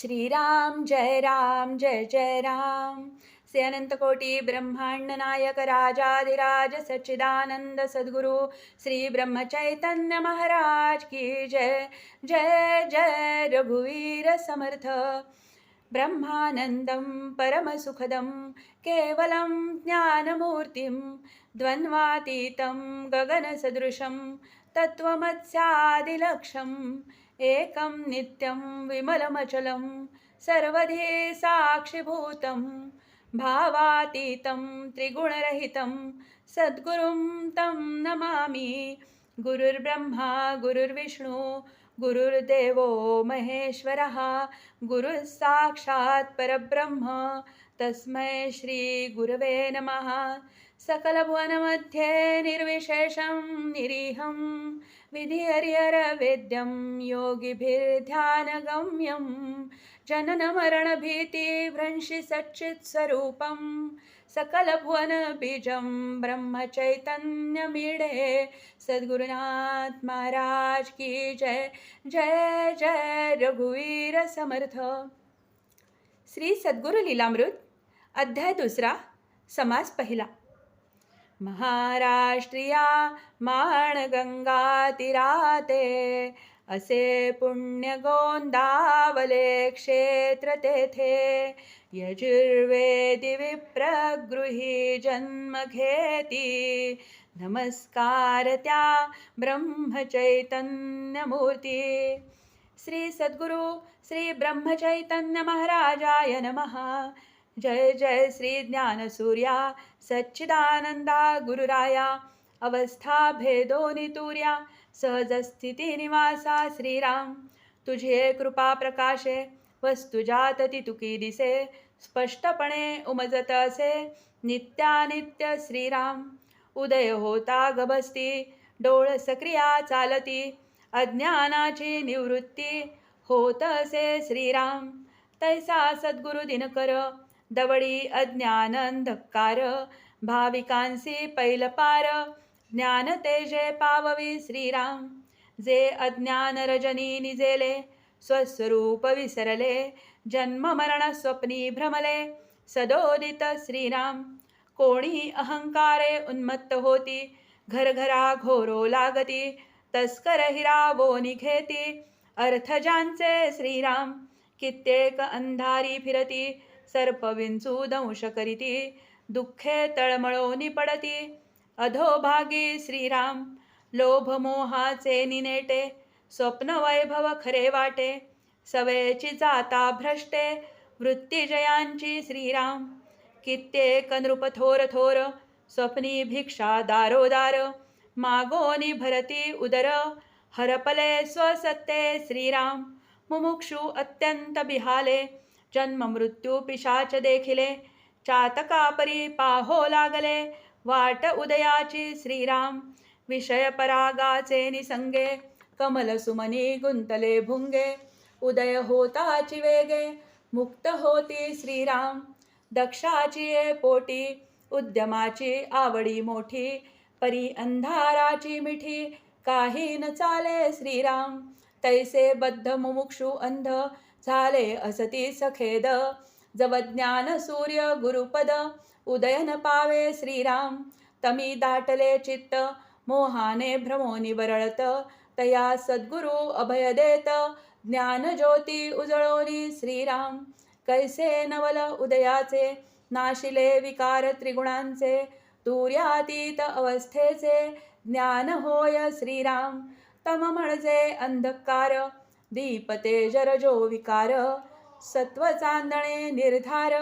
श्रीराम जय राम जय जय राम. से अनंत कोटी ब्रह्मांड नायक राजाधिराज सच्चिदानंद सद्गुरु श्री ब्रह्मचैतन्य महाराज की जय. जय जय रघुवीर समर्थ. ब्रह्मानन्दं परमसुखदं केवलं ज्ञानमूर्तिं द्वन्द्वातीतं गगनसदृशं तत्त्वमत्स्यादिलक्षम् एकं नित्यं विमलमचलं सर्वधे साक्षिभूतं भावातीतं त्रिगुणरहितं। सद्गुरुं तं नमामि। गुरुर्ब्रह्मा गुरुर्विष्णू गुरुर्देवो महेश्वरः गुरुः साक्षात् परब्रह्म। तस्मै श्रीगुरवे नमः। सकलभुवनमध्ये निर्विशेषं निरीहम् विधिहरिहरवेद्यं योगिभिर्ध्यानगम्यं जननमरणभीतिभ्रंशि सच्चित्स्वरूपं सकलभुवनबीजं ब्रह्मचैतन्यमीडे। सद्गुरुनाथ महाराज की जय जय जय रघुवीर समर्थ। श्री सद्गुरु लीलामृत अध्याय दुसरा समास पहिला। महाराष्ट्रिया माणगङ्गातिराते असे पुण्य गोंदावले क्षेत्र तेथे. यजुर्वेदी विप्रगृही जन्म घेती. नमस्कार त्या ब्रह्मचैतन्यमूर्ती. श्री सद्गुरु श्री ब्रह्मचैतन्य महाराजाय नमः. जय जय श्री ज्ञानसूर्या सच्चिदानंदा गुरुराया अवस्था भेदो नितुर्या सहजस्थिती निवासा श्रीराम तुझे कृपा प्रकाशे वस्तु जात ती तुकी दिसे स्पष्टपणे उमजत असे नित्यानित्य श्रीराम उदय होता गभस्ती डोळ सक्रिया चालती अज्ञानाची निवृत्ती होत असे श्रीराम तैसा सद्गुरु दिनकर दवडी अज्ञान अंधकार भाविकांसी पैलपार ज्ञान तेजे पाववी श्रीराम. जे अज्ञान रजनी निजेले स्वस्वरूप विसरले जन्म मरण स्वप्नी भ्रमले सदोदित श्रीराम. कोणी अहंकारे उन्मत्त होती घरघरा घोरो लागती तस्कर हिरावो निघेती अर्थजांचे श्रीराम. कित्येक अंधारी फिरती सर्पविंचू दंश करीती दुःखे तळमळो निपडती अधोभागी श्रीराम लोभ मोहाचे निनेटे स्वप्न वैभव खरे वाटे. सवयची जाता भ्रष्टे वृत्तीजयांची श्रीराम. कित्येक नृप थोर थोर स्वप्नी भिक्षा दारोदार. मागोनी भरती उदर हरपले स्वसत्ते श्रीराम. मुमुक्षु अत्यंत बिहाले जन्म मृत्यू पिशाच देखिले चातकापरी पाहो लागले वाट उदयाची श्रीराम विषय परागाचे निसंगे कमल सुमनी गुंतले भुंगे उदय होताची वेगे मुक्त होती श्रीराम दक्षाची ये पोटी उद्यमाची आवडी मोठी परी अंधाराची मिठी काही न चाले श्रीराम तैसे बद्ध मुमुक्षु अंध झाले असती सखेद. जव ज्ञान सूर्य गुरुपद उदयन पावे श्रीराम. तमी दाटले चित्त मोहाने भ्रमो निवरळत तया सद्गुरु अभय देत ज्ञान ज्योती उजळोनी श्रीराम. कैसे नवल उदयाचे नाशिले विकार त्रिगुणांचे. दूर्यातीत अवस्थेचे ज्ञान होय श्रीराम. तम म्हणजे अंधकार. दीपते जरजो विकार सत्व चांदणे निर्धार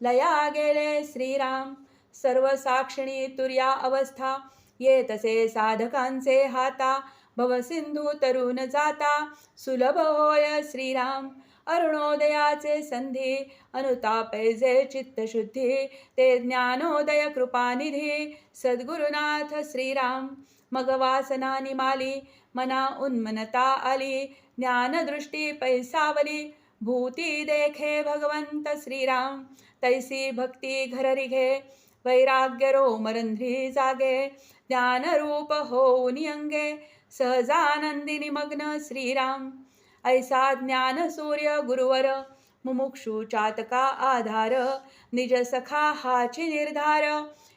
लया गेले श्रीराम सर्व साक्षिणी तुर्या अवस्था येतसे साधकांचे हाता भवसिंधू तरुण जाता सुलभ होय श्रीराम अरुणोदयाचे संधी अनुतापैजे चित्तशुद्धी ते ज्ञानोदय कृपानिधी सद्गुरुनाथ श्रीराम मग वासना निमाली मना उन्मनता आली ज्ञानदृष्टी पैसावली भूती देखे भगवंत श्रीराम तैसी भक्ती घररी घे वैराग्य रोमरंध्री जागे ज्ञानरूप होऊनी अंगे सहजानंदी निमग्न श्रीराम। ऐसा ज्ञान सूर्य गुरुवर मुमुक्षु चातका आधार निज सखा हाची निर्धार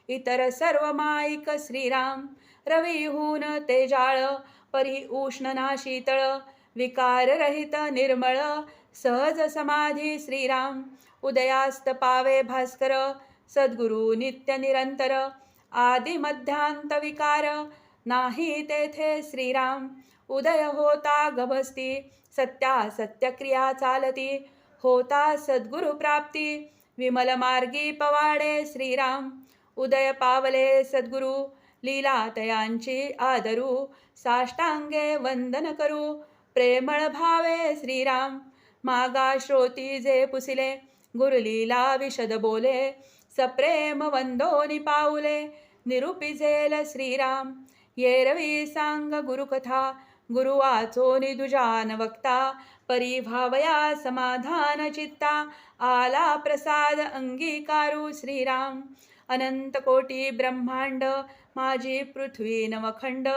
इतर सर्व माईक श्रीराम। रविहून तेजाळ परी उष्ण ना शीतळ विकाररहित निर्मळ सहज समाधी श्रीराम. उदयास्त पावे भास्कर सद्गुरु नित्य निरंतर. आदि मध्यांत विकार नाही तेथे श्रीराम. उदय होता गभस्ती सत्या सत्यक्रिया चालती. होता सद्गुरु प्राप्ती विमल मार्गी पवाडे श्रीराम. उदय पावले सद्गुरु लीला तयांची आदरू. साष्टांगे वंदन करू. प्रेमळ भावे श्रीराम मागा श्रोती जे पुसिले गुरुलीला विशद बोले सप्रेम वंदोनी पाऊले झेल श्रीराम येरवी सांग गुरुकथा गुरु निदुजान वक्ता परिभावया समाधान चित्ता आला प्रसाद अंगीकारू श्रीराम अनंत कोटी ब्रह्मांड माझी पृथ्वी नवखंड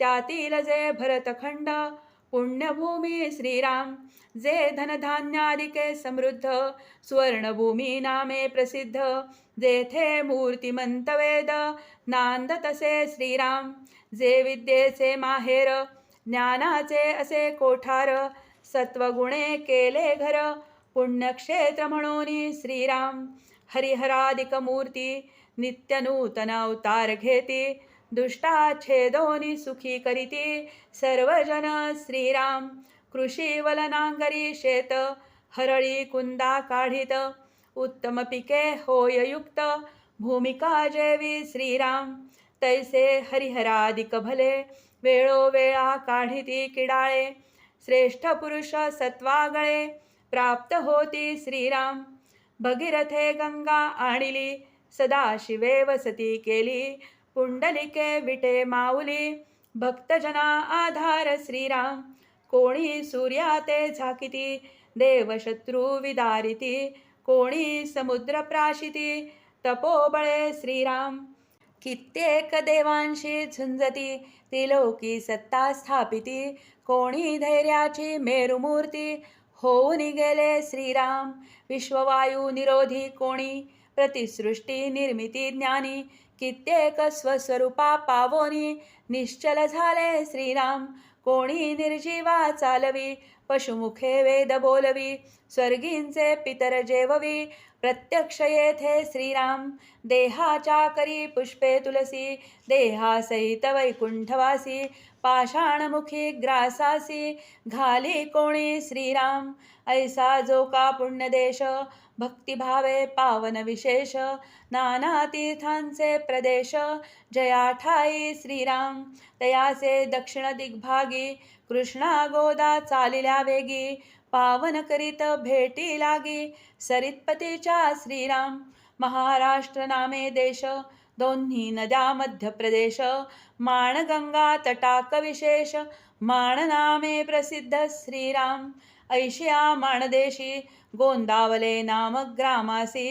त्यातील जे भरतखंड पुण्यभूमी श्रीराम जे धनधान्यादिके समृद्ध सुवर्णभूमी नामे प्रसिद्ध जेथे मूर्तिमंत वेद नांद तसे श्रीराम जे विद्येचे माहेर ज्ञानाचे असे कोठार सत्वगुणे केले घर पुण्यक्षेत्र म्हणून श्रीराम हरिहरादिक मूर्ती अवतार घेती दुष्टाच्छेदोनि सुखी करीते सर्वजन श्रीराम। कृषी वलनांगरी शेत हरळी कुंदा काढित उत्तम पिके होय युक्त भूमिका जेवी श्रीराम। तैसे हरिहरादिक भले वेळोवेळा काढिती किडाळे श्रेष्ठ पुरुष सत्वागळे प्राप्त होती श्रीराम। भगीरथे गंगा आणिली सदाशिवे वसती केली पुंडलिके विटे माऊली भक्तजना आधार श्रीराम कोणी सूर्या ते झाकिती देवशत्रू विदारिती कोणी समुद्र प्राशिती तपोबळे श्रीराम कित्येक देवांशी झुंजती त्रिलोकी सत्ता स्थापिती कोणी धैर्याची मेरुमूर्ती होऊन गेले श्रीराम विश्ववायू निरोधी कोणी प्रतिसृष्टी निर्मिती ज्ञानी कित्येक स्वस्वरूपा पावोनी निश्चल झाले श्रीराम. कोणी निर्जीवा चालवी पशुमुखे वेद बोलवी स्वर्गींचे पितर जेववी. प्रत्यक्ष येथे श्रीराम देहाच्या करी पुष्पे तुलसी देहासहित वैकुंठवासी पाषाणमुखी ग्रासासी. घाली कोणी श्रीराम ऐसा जो का पुण्यदेश भक्तिभावे पावन विशेष नाना तीर्थांचे प्रदेश. जया ठाई श्रीराम तयाचे दक्षिण दिग्भागी कृष्णा गोदा चालिल्या वेगी. पावन करीत भेटी लागी. सरितपतीच्या श्रीराम महाराष्ट्र नामे देश. दोन्ही नद्या मध्य प्रदेश. माणगंगा तटाक विशेष. माण नामे प्रसिद्ध श्रीराम. ऐशिया माणदेशी गोंदावले नाम ग्रामासी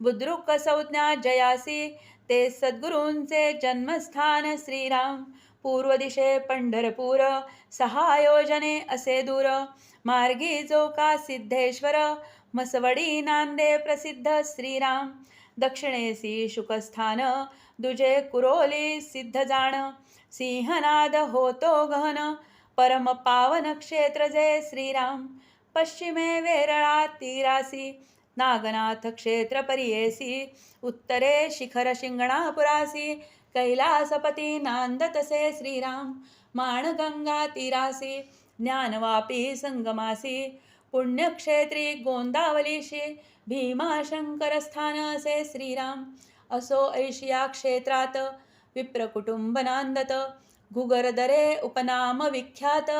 बुद्रुक संज्ञा जयासी ते सद्गुरूंचे जन्मस्थान श्रीराम पूर्व दिशे पंढरपूर सहायोजने असे दूर मार्गी जोका सिद्धेश्वर मसवडी नांदे प्रसिद्ध श्रीराम दक्षिणेसी शुकस्थान दुजे कुरोली सिद्ध जाण सिंहनाद होतो गहन परम पावन क्षेत्र जय श्रीराम। पश्चिमे वेरळा तीरासी नागनाथ क्षेत्र परियेसी उत्तरे शिखर शिंगणापुरासी कैलासपती नांदतसे श्रीराम। माणगंगा तीरासी ज्ञानवापी संगमासी पुण्यक्षेत्री गोंदावलीशी भीमाशंकर स्थान असे श्रीराम। असो ऐशिया क्षेत्रात विप्रकुटुंब नांदत घुगरदरे उपनाम विख्यात।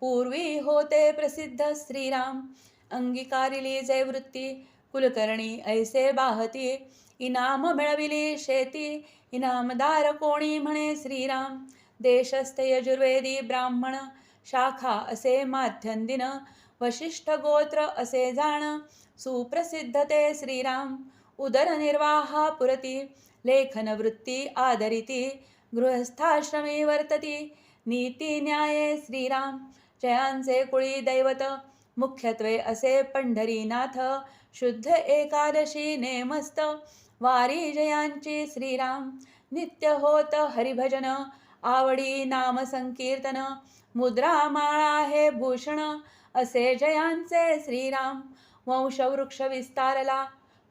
पूर्वी होते प्रसिद्ध श्रीराम। अंगीकारिली जयवृत्ती। कुलकर्णी ऐसे बाहती। इनाम मिळविली शेती। इनामदार कोणी म्हणे श्रीराम। देशस्थ यजुर्वेदी ब्राह्मण। शाखा असे माध्यंदिन वशिष्ठ गोत्र असे जाण। सुप्रसिद्ध ते श्रीराम। उदरनिर्वाहा पुरती। लेखनवृत्ती आदरिती। गृहस्थाश्रमी वर्तती. नीती न्याये श्रीराम. जयांचे कुळी दैवत. मुख्यत्वे असे पंढरीनाथ. शुद्ध एकादशी नेमस्त. वारी जयांची श्रीराम. नित्य होत हरिभजन. आवडी नाम संकीर्तन. मुद्रा माळा हे भूषण. असे जयांचे श्रीराम. वंशवृक्ष विस्तारला.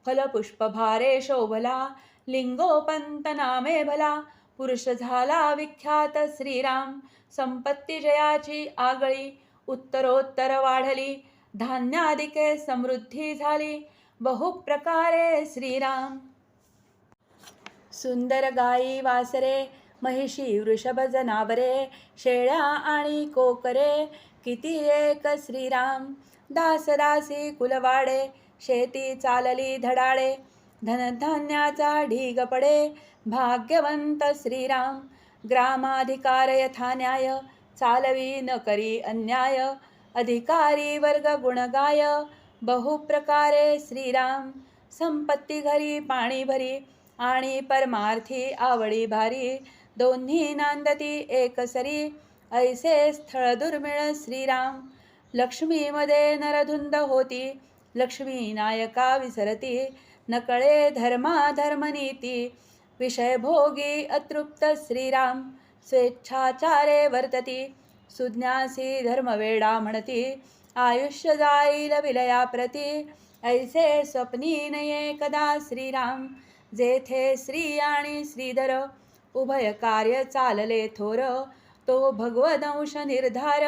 फलपुष्प भारे शोभला. लिंगोपंत नामे भला. पुरुष झाला विख्यात श्रीराम. संपत्ती जयाची आगळी उत्तरोत्तर वाढली धान्यादिके समृद्धी झाली. बहुप्रकारे श्रीराम. सुंदर गाई वासरे महिषी वृषभ जनावरे शेळ्या आणि कोकरे किती एक श्रीराम. दासदासी कुलवाडे शेती चालली धडाळे धनधान्याचा ढीग पडे भाग्यवंत श्रीराम ग्रामाधिकार यथा न्याय चालवी न करी अन्याय. अधिकारी वर्ग गुणगाय बहुप्रकारे श्रीराम. संपत्ती घरी पाणी भरी आणि परमार्थी आवडी भारी. दोन्ही नांदती एकसरी ऐसे स्थळ दुर्मिळ श्रीराम. लक्ष्मीमध्ये नरधुंद होती. लक्ष्मी नायका विसरती. नकळे धर्माधर्मनीती विषयभोगी अतृप्त श्रीराम स्वेच्छाचारे वर्तती सुज्ञासी धर्मवेडा म्हणती आयुष्य जाईल विलया प्रती ऐसे स्वप्नी नये कदा श्रीराम जेथे श्री आणि श्रीधर उभय कार्य चालले थोर तो भगवदंश निर्धार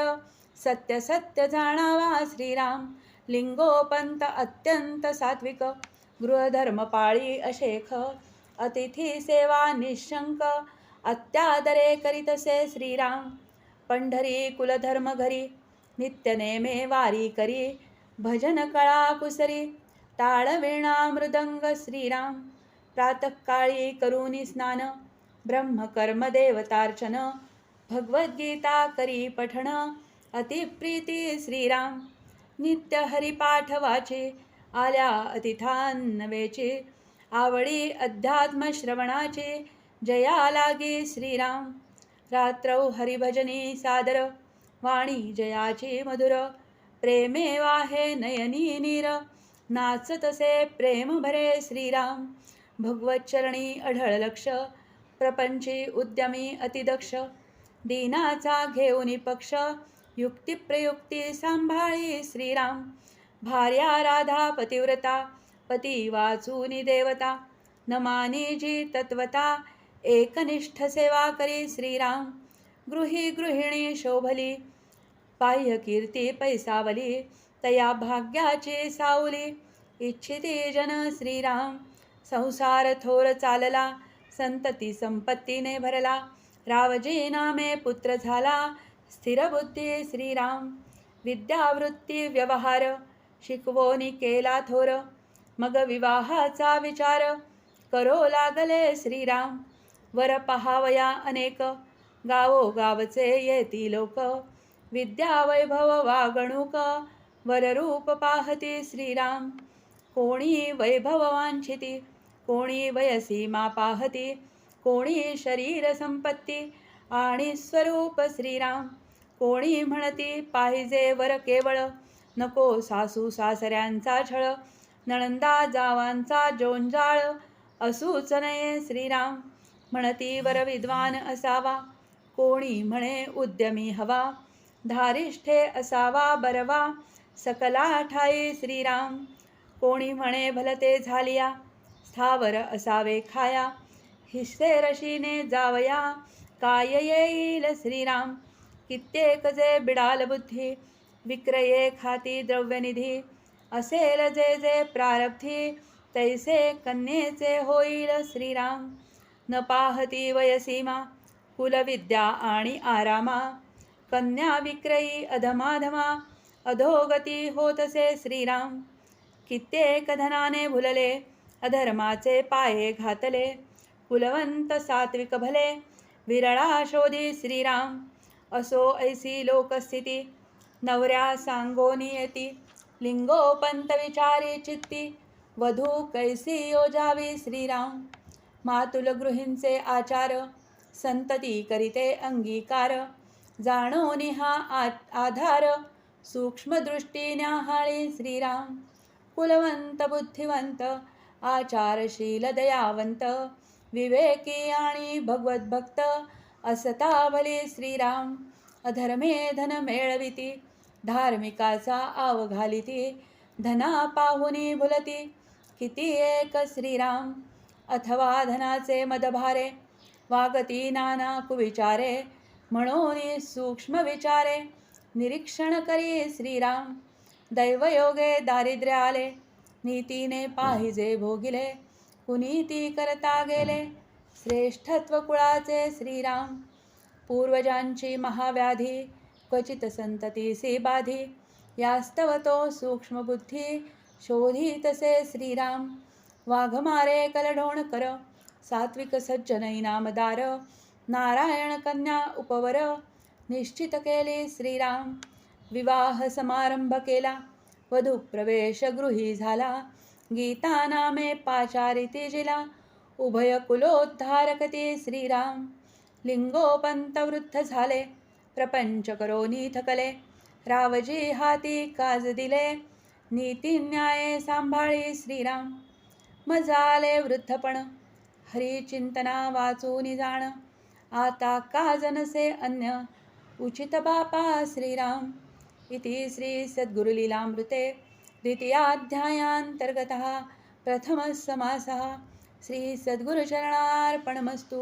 सत्य सत्य जाणावा श्रीराम लिंगोपंत अत्यंत सात्विक गृहधर्म पाळी अशेख अतिथी सेवा निशंक अत्यादरे करीतसे श्रीराम पंढरी कुलधर्म घरी नित्यनेमे वारी करी भजन कळा कुसरी ताळवीणा मृदंग श्रीराम प्रातःकाळी करुणी स्नान ब्रह्मकर्म देवतार्चन भगवद्गीता करी पठण अतिप्रीती श्रीराम नित्य हरिपाठ वाचे आल्या अतिथान्नवेचे. आवडी अध्यात्म श्रवणाची जया लागे श्रीराम. रात्रौ हरिभजनी सादर वाणी जयाची मधुर. प्रेमे वाहे नयनी नीर नाचतसे प्रेम भरे श्रीराम. भगवच्चरणी अढळ लक्ष प्रपंची उद्यमी अतिदक्ष दीनाचा घेऊनी पक्ष युक्तिप्रयुक्ती सांभाळी श्रीराम. भार्या राधा पतिव्रता पती वाचूनी देवता नमानी जी तत्वता एकनिष्ठ सेवा करी श्रीराम। गृही गृहिणी शोभली बाह्य कीर्ती पैसावली तया भाग्याची सावली इच्छिते जन श्रीराम। संसार थोर चालला संतती संपत्तीने भरला रावजी नामे पुत्र झाला स्थिरबुद्धी श्रीराम। विद्यावृत्ती व्यवहार शिकवोनी केला थोर. मग विवाहाचा विचार. करो लागले श्रीराम. वर पहावया अनेक. गावो गावचे येती लोक. विद्या वैभव वागणूक. वररूप पाहती श्रीराम. कोणी वैभव वांछिती कोणी वयसीमा पाहती. कोणी शरीर संपत्ती. आणि स्वरूप श्रीराम. कोणी म्हणती पाहिजे वर केवळ. नको सासू सासऱ्यांचा छळ नणंदा जावांचा जोंजाळ असूच नये श्रीराम म्हणती वर विद्वान असावा. कोणी म्हणे उद्यमी हवा धारिष्ठे असावा बरवा. सकला ठाई श्रीराम कोणी म्हणे भलते झालिया. स्थावर असावे खाया हिस्से रशीने जावया. काय येईल श्रीराम कित्येक जे बिडाल बुद्धी. विक्रये खाती द्रव्यनिधी। असेल जे जे प्रारब्धी तैसे कन्येचे होईल श्रीराम। न पाहती वयसीमा कुलविद्या आणि आरामा। कन्या विक्रयी अधमाधमा अधोगती होतसे श्रीराम। कित्येक धनाने भुलले अधर्माचे पाये घातले। कुलवंत सात्विक भले विरळा शोधी श्रीराम। असो ऐसी लोकस्थिती नवऱ्या सांगोनी येती लिंगोपंत विचारी चित्ती वधू कैसी योजावी श्रीराम. मातुल गृहींचे आचार संतती करीते अंगीकार. जाणोनी हा आ- आधार सूक्ष्मदृष्टी न्याहाळी श्रीराम. कुलवंत बुद्धिवंत आचारशील दयावंत. विवेकी आणि भगवद्भक्त असता भले श्रीराम. अधर्मे धन मेळविती धार्मिकाचा आव घालिती धना पाहुनी भुलती. किती एक श्रीराम अथवा धनाचे मदभारे. वागती नाना कुविचारे म्हणून सूक्ष्म विचारे. निरीक्षण करी श्रीराम दैवयोगे दारिद्र्य आले नीतीने पाहिजे भोगिले कुनीती करता गेले. श्रेष्ठत्व कुळाचे श्रीराम पूर्वजांची महाव्याधी. क्वचित संततीसी बाधी यास्तवतो सूक्ष्मबुद्धी शोधी तसे श्रीराम। वाघमारे कलढोणकर सात्विक सज्जन नारायण कन्या उपवर निश्चित केले श्रीराम। विवाह समारंभ केला वधू प्रवेश गृही झाला गीता नामे पाचारिती जिला उभय कुलोद्धारकते श्रीराम। लिंगोपंत वृद्ध झाले प्रपंच करोनी थकले रावजी हाती काज दिले। नीती न्याय सांभाळी श्रीराम। मजाले वृद्धपण। हरिचिंतना वाचून जाण। आता काज नसे अन्य? उचित बापा श्रीराम। इति श्री सद्गुरुलीलामृते। द्वितीयाध्यायान्तर्गतः प्रथमसमासः। श्री सद्गुरुचरणार्पणमस्तु।